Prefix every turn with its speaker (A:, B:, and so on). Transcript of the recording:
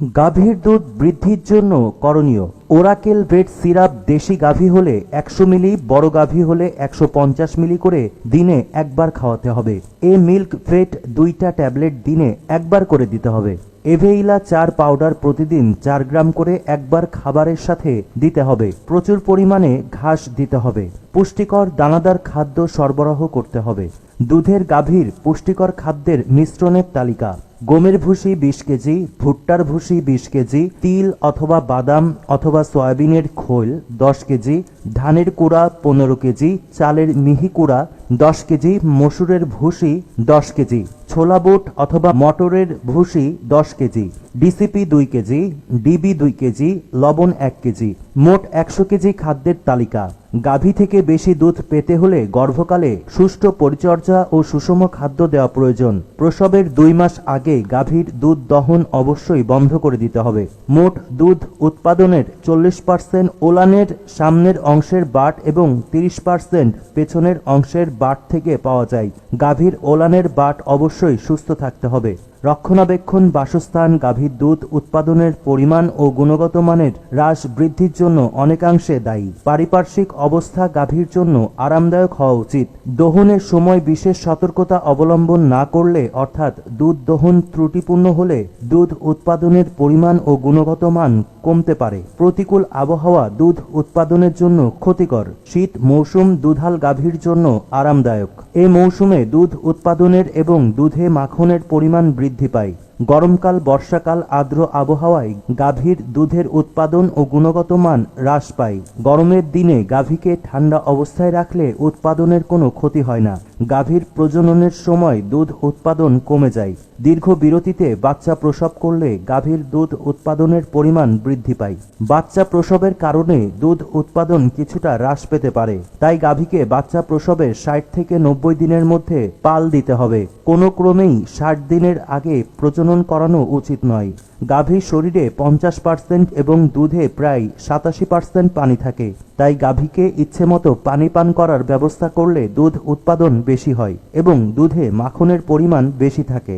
A: গাভীর দুধ বৃদ্ধির জন্য করণীয়। ওরাকেল ব্রেড সিরাপ দেশি গাভী হলে একশো মিলি, বড় গাভী হলে একশো পঞ্চাশ মিলি করে দিনে একবার খাওয়াতে হবে। এ মিল্ক ফেট দুইটা ট্যাবলেট দিনে একবার করে দিতে হবে। এভেইলা চার পাউডার প্রতিদিন চার গ্রাম করে একবার খাবারের সাথে দিতে হবে। প্রচুর পরিমাণে ঘাস দিতে হবে। পুষ্টিকর দানাদার খাদ্য সরবরাহ করতে হবে। দুধের গাভীর পুষ্টিকর খাদ্যের মিশ্রণের তালিকা। গমের ভুসি বিশ কেজি, ভুট্টার ভুসি বিশ কেজি, তিল অথবা বাদাম অথবা সয়াবিনের খোল দশ কেজি, ধানের কুড়া পনেরো কেজি, চালের মিহি কুড়া দশ কেজি, মসুরের ভুসি দশ কেজি। ছোলা বুট অথবা মটরের ভুসি দশ কেজি ডিসিপি দুই কেজি ডিবি দুই কেজি, লবণ এক কেজি, মোট একশো কেজি খাদ্যের তালিকা। গাভী থেকে বেশি দুধ পেতে হলে গর্ভকালে সুষ্ঠু পরিচর্যা ও সুষম খাদ্য দেওয়া প্রয়োজন। প্রসবের দুই মাস আগে গাভীর দুধ দহন অবশ্যই বন্ধ করে দিতে হবে। মোট দুধ উৎপাদনের চল্লিশ পার্সেন্ট ওলানের সামনের অংশের বাট এবং তিরিশ পার্সেন্ট পেছনের অংশের বাট থেকে পাওয়া যায়। গাভীর ওলানের বাট অবশ্যই সুস্থ থাকতে হবে। রক্ষণাবেক্ষণ, বাসস্থান, গাভীর দুধ, উৎপাদনের পরিমাণ ও গুণগত মানের হ্রাস বৃদ্ধির জন্য অনেকাংশে দায়ী। পারিপার্শ্বিক অবস্থা গাভীর জন্য আরামদায়ক হওয়া উচিত। দহনের সময় বিশেষ সতর্কতা অবলম্বন না করলে, অর্থাৎ দুধ দহন ত্রুটিপূর্ণ হলে দুধ উৎপাদনের পরিমাণ ও গুণগত মান কমতে পারে। প্রতিকূল আবহাওয়া দুধ উৎপাদনের জন্য ক্ষতিকর। শীত, মৌসুম দুধাল গাভীর জন্য আরামদায়ক। এ মৌসুমে দুধ উৎপাদনের এবং দুধে মাখনের পরিমাণ বৃদ্ধি পায় গরমকাল, বর্ষাকাল, আর্দ্র আবহাওয়ায় গাভীর দুধের উৎপাদন ও গুণগত মান হ্রাস পায়। গরমের দিনে গাভীকে ঠান্ডা অবস্থায় রাখলে উৎপাদনের কোনো ক্ষতি হয় না। গাভীর প্রজননের সময় দুধ উৎপাদন কমে যায়। দীর্ঘ বিরতিতে বাচ্চা প্রসব করলে গাভীর দুধ উৎপাদনের পরিমাণ বৃদ্ধি পায়। বাচ্চা প্রসবের কারণে দুধ উৎপাদন কিছুটা হ্রাস পেতে পারে। তাই গাভীকে বাচ্চা প্রসবের ষাট থেকে নব্বই দিনের মধ্যে পাল দিতে হবে। কোনো ক্রমেই ষাট দিনের আগে প্রজনন করানো উচিত নয়। গাভীর শরীরে পঞ্চাশ পার্সেন্ট এবং দুধে প্রায় সাতাশি পার্সেন্ট পানি থাকে। তাই গাভীকে ইচ্ছে মতো পানি পান করার ব্যবস্থা করলে দুধ উৎপাদন বেশি হয় এবং দুধে মাখনের পরিমাণ বেশি থাকে।